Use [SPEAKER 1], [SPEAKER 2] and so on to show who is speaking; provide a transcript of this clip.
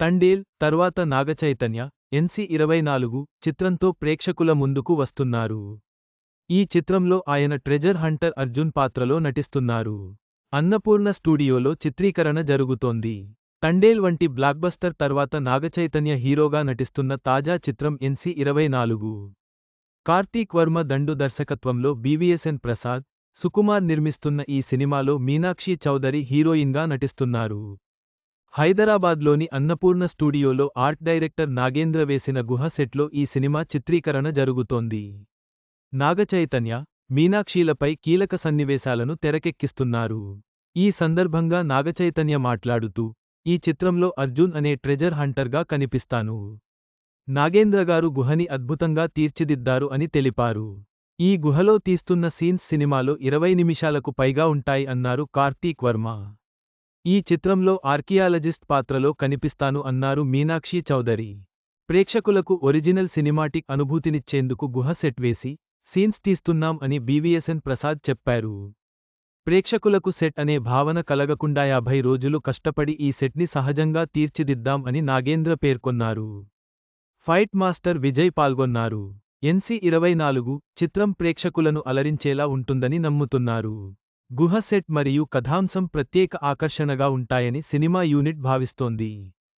[SPEAKER 1] తండేల్ తర్వాత నాగచైతన్య ఎన్సి ఇరవై నాలుగు చిత్రంతో ప్రేక్షకుల ముందుకు వస్తున్నారు. ఈ చిత్రంలో ఆయన ట్రెజర్ హంటర్ అర్జున్ పాత్రలో నటిస్తున్నారు. అన్నపూర్ణ స్టూడియోలో చిత్రీకరణ జరుగుతోంది. తండేల్ వంటి బ్లాక్బస్టర్ తర్వాత నాగచైతన్య హీరోగా నటిస్తున్న తాజా చిత్రం ఎన్సీ ఇరవై నాలుగు. కార్తీక్ వర్మ దండు దర్శకత్వంలో బీవీఎస్ఎన్ ప్రసాద్ సుకుమార్ నిర్మిస్తున్న ఈ సినిమాలో మీనాక్షి చౌదరి హీరోయిన్గా నటిస్తున్నారు. హైదరాబాద్లోని అన్నపూర్ణ స్టూడియోలో ఆర్ట్ డైరెక్టర్ నాగేంద్ర వేసిన గుహ సెట్లో ఈ సినిమా చిత్రీకరణ జరుగుతోంది. నాగచైతన్య మీనాక్షీలపై కీలక సన్నివేశాలను తెరకెక్కిస్తున్నారు. ఈ సందర్భంగా నాగచైతన్య మాట్లాడుతూ ఈ చిత్రంలో అర్జున్ అనే ట్రెజర్ హంటర్గా కనిపిస్తాను. నాగేంద్రగారు గుహని అద్భుతంగా తీర్చిదిద్దారు అని తెలిపారు. ఈ గుహలో తీస్తున్న సీన్స్ సినిమాలో ఇరవై నిమిషాలకు పైగా ఉంటాయి అన్నారు కార్తీక్ వర్మ. ఈ చిత్రంలో ఆర్కియాలజిస్ట్ పాత్రలో కనిపిస్తాను అన్నారు మీనాక్షి చౌదరి. ప్రేక్షకులకు ఒరిజినల్ సినిమాటిక్ అనుభూతినిచ్చేందుకు గుహ సెట్ వేసి సీన్స్ తీస్తున్నాం అని బీవీఎస్ఎన్ ప్రసాద్ చెప్పారు. ప్రేక్షకులకు సెట్ అనే భావన కలగకుండా యాభై రోజులు కష్టపడి ఈ సెట్ని సహజంగా తీర్చిదిద్దాం అని నాగేంద్ర పేర్కొన్నారు. ఫైట్ మాస్టర్ విజయ్ పాల్గొన్నారు. ఎన్సి ఇరవై నాలుగు చిత్రం ప్రేక్షకులను అలరించేలా ఉంటుందని నమ్ముతున్నారు. గుహ సెట్ మరియు కథాంశం ప్రత్యేక ఆకర్షణగా ఉంటాయని సినిమా యూనిట్ భావిస్తోంది.